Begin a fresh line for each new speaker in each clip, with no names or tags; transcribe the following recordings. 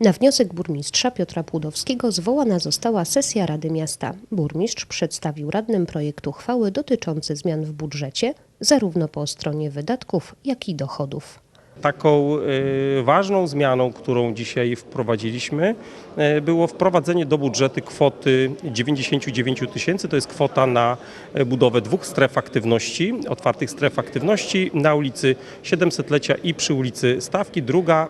Na wniosek burmistrza Piotra Płudowskiego zwołana została sesja Rady Miasta. Burmistrz przedstawił radnym projekt uchwały dotyczący zmian w budżecie, zarówno po stronie wydatków, jak i dochodów.
Taką e, ważną zmianą, którą dzisiaj wprowadziliśmy, e, było wprowadzenie do budżetu kwoty 99 tysięcy. To jest kwota na e, budowę dwóch stref aktywności, otwartych stref aktywności na ulicy 700-lecia i przy ulicy Stawki. Druga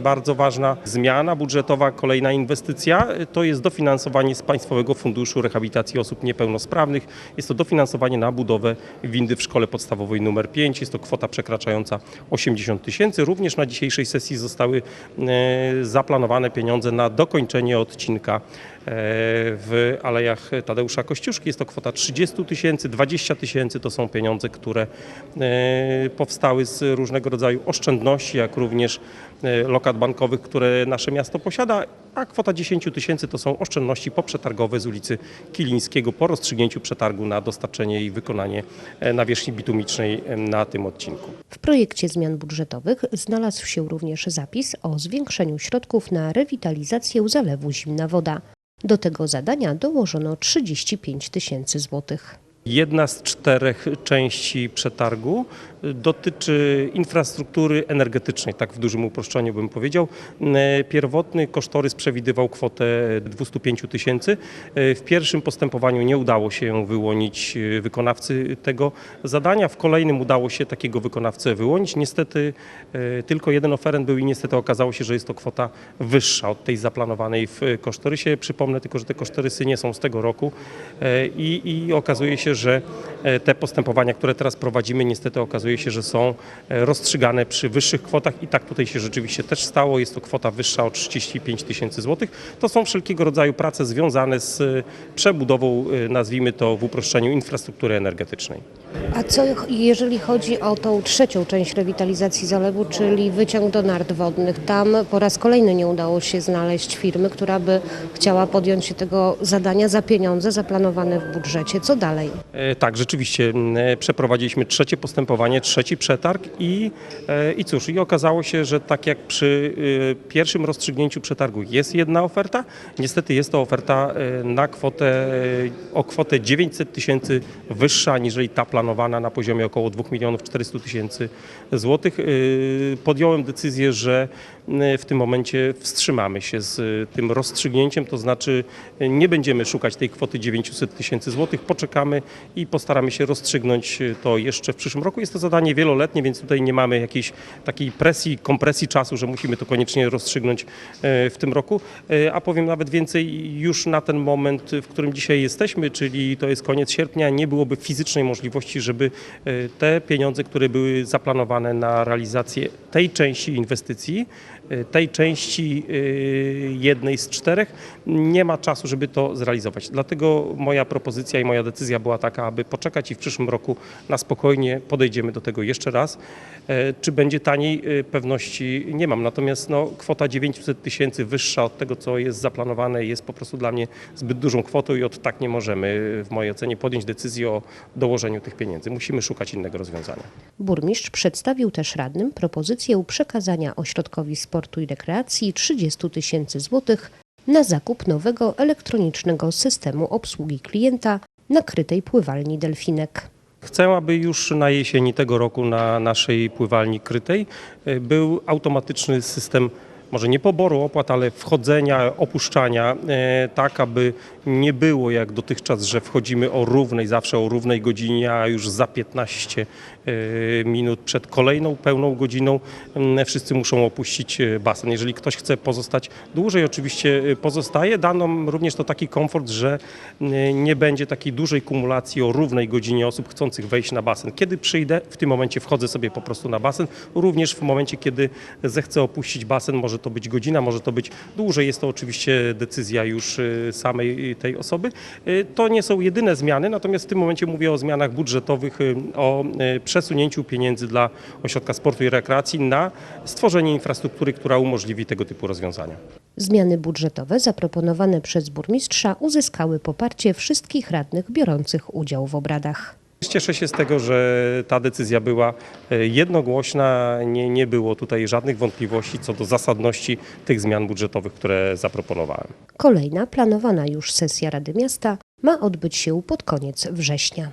bardzo ważna zmiana budżetowa, kolejna inwestycja, to jest dofinansowanie z Państwowego Funduszu Rehabilitacji Osób Niepełnosprawnych. Jest to dofinansowanie na budowę windy w szkole podstawowej numer 5. Jest to kwota przekraczająca 80 tysięcy. Również na dzisiejszej sesji zostały e, zaplanowane pieniądze na dokończenie odcinka e, w Alejach Tadeusza Kościuszki. Jest to kwota 30 tysięcy, 20 tysięcy to są pieniądze, które e, powstały z różnego rodzaju oszczędności, jak również lokat bankowych, które nasze miasto posiada, a kwota 10 tysięcy to są oszczędności poprzetargowe z ulicy Kilińskiego po rozstrzygnięciu przetargu na dostarczenie i wykonanie nawierzchni bitumicznej na tym odcinku.
W projekcie zmian budżetowych znalazł się również zapis o zwiększeniu środków na rewitalizację zalewu Zimna Woda. Do tego zadania dołożono 35 tysięcy złotych.
Jedna z czterech części przetargu dotyczy infrastruktury energetycznej, tak w dużym uproszczeniu bym powiedział. E, Pierwotny kosztorys przewidywał kwotę 205 tysięcy. E, W pierwszym postępowaniu nie udało się wyłonić e, wykonawcy tego zadania, w kolejnym udało się takiego wykonawcę wyłonić. Niestety tylko jeden oferent był i niestety okazało się, że jest to kwota wyższa od tej zaplanowanej w kosztorysie. Przypomnę tylko, że te kosztorysy nie są z tego roku i, i okazuje się, że te postępowania, które teraz prowadzimy, niestety okazuje się, że są e, rozstrzygane przy wyższych kwotach i tak tutaj się rzeczywiście też stało. Jest to kwota wyższa o 35 tysięcy złotych. To są wszelkiego rodzaju prace związane z e, przebudową, e, nazwijmy to w uproszczeniu, infrastruktury energetycznej.
A co jeżeli chodzi o tą trzecią część rewitalizacji zalewu, czyli wyciąg do nart wodnych? Tam po raz kolejny nie udało się znaleźć firmy, która by chciała podjąć się tego zadania za pieniądze zaplanowane w budżecie. Co dalej?
E, Tak, rzeczywiście e, przeprowadziliśmy trzecie postępowanie, trzeci przetarg i, e, i cóż, i okazało się, że tak jak przy pierwszym rozstrzygnięciu przetargu jest jedna oferta, niestety jest to oferta na kwotę, o kwotę 900 tysięcy wyższa aniżeli ta planowana na poziomie około 2 milionów 400 tysięcy złotych. E, Podjąłem decyzję, że m, w tym momencie wstrzymamy się z e, tym rozstrzygnięciem, to znaczy nie będziemy szukać tej kwoty 900 tysięcy złotych, poczekamy i postaramy się rozstrzygnąć to jeszcze w przyszłym roku. Jest to zadanie wieloletnie, więc tutaj nie mamy jakiejś takiej presji, kompresji czasu, że musimy to koniecznie rozstrzygnąć w tym roku. A powiem nawet więcej, już na ten moment, w którym dzisiaj jesteśmy, czyli to jest koniec sierpnia, nie byłoby fizycznej możliwości, żeby e, te pieniądze, które były zaplanowane na realizację tej części inwestycji, tej części e, jednej z czterech, nie ma czasu, żeby to zrealizować. Dlatego moja propozycja i moja decyzja była taka, aby poczekać i w przyszłym roku na spokojnie podejdziemy do tego jeszcze raz. E, Czy będzie taniej? E, Pewności nie mam. Natomiast no, kwota 900 tysięcy wyższa od tego, co jest zaplanowane, jest po prostu dla mnie zbyt dużą kwotą i od tak nie możemy, w mojej ocenie, podjąć decyzji o dołożeniu tych pieniędzy. Musimy szukać innego rozwiązania.
Burmistrz przedstawił też radnym propozycję przekazania Ośrodkowi Sportu i Rekreacji 30 tysięcy złotych na zakup nowego elektronicznego systemu obsługi klienta nakrytej pływalni Delfinek.
Chcę, aby już na jesieni tego roku na naszej pływalni krytej e, był automatyczny system może nie poboru opłat, ale wchodzenia, opuszczania, e, tak aby nie było jak dotychczas, że wchodzimy o równej, zawsze o równej godzinie, a już za 15 e, minut przed kolejną pełną godziną m, wszyscy muszą opuścić e, basen. Jeżeli ktoś chce pozostać dłużej, oczywiście pozostaje. Da nam również to taki komfort, że nie będzie takiej dużej kumulacji o równej godzinie osób chcących wejść na basen. Kiedy przyjdę, w tym momencie wchodzę sobie po prostu na basen. Również w momencie, kiedy zechcę opuścić basen, może to być godzina, może to być dłużej. Jest to oczywiście decyzja już e, samej tej osoby. E, To nie są jedyne zmiany, natomiast w tym momencie mówię o zmianach budżetowych, e, o przesunięciu pieniędzy dla Ośrodka Sportu i Rekreacji na stworzenie infrastruktury, która umożliwi tego typu rozwiązania.
Zmiany budżetowe zaproponowane przez burmistrza uzyskały poparcie wszystkich radnych biorących udział w obradach.
Cieszę się z tego, że ta decyzja była e, jednogłośna, nie, nie było tutaj żadnych wątpliwości co do zasadności tych zmian budżetowych, które zaproponowałem.
Kolejna planowana już sesja Rady Miasta ma odbyć się pod koniec września.